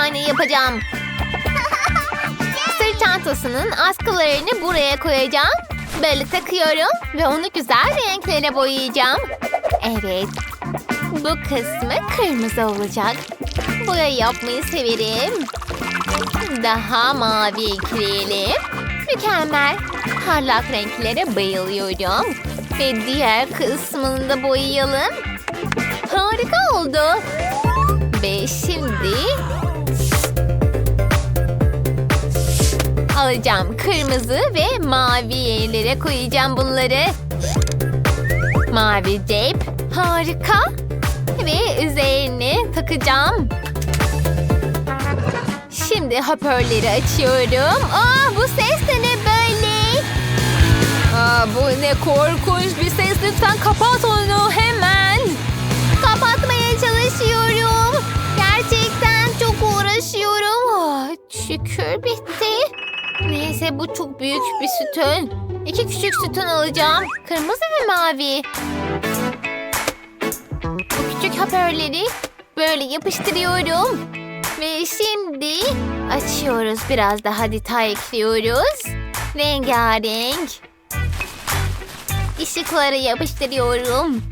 tane yapacağım. Sırt çantasının askılarını buraya koyacağım. Böyle takıyorum ve onu güzel renklere boyayacağım. Evet. Bu kısmı kırmızı olacak. Boya yapmayı severim. Daha mavi ekleyelim. Mükemmel. Parlak renklere bayılıyorum. Ve diğer kısmını da boyayalım. Harika oldu. Ve şimdi alacağım kırmızı ve mavi yerlere koyacağım bunları. Mavi cep. Harika. Ve üzerine takacağım. Şimdi hoparlörleri açıyorum. Aa bu ses de ne böyle? Aa bu ne korkunç bir ses. Lütfen kapat onu hemen. Kapatmaya çalışıyorum. Gerçekten çok uğraşıyorum. Ah, şükür bitti. Neyse bu çok büyük bir sütun. İki küçük sütun alacağım. Kırmızı ve mavi. Bu küçük hoparlörleri böyle yapıştırıyorum. Ve şimdi açıyoruz. Biraz daha detay ekliyoruz. Rengarenk. Işıkları yapıştırıyorum.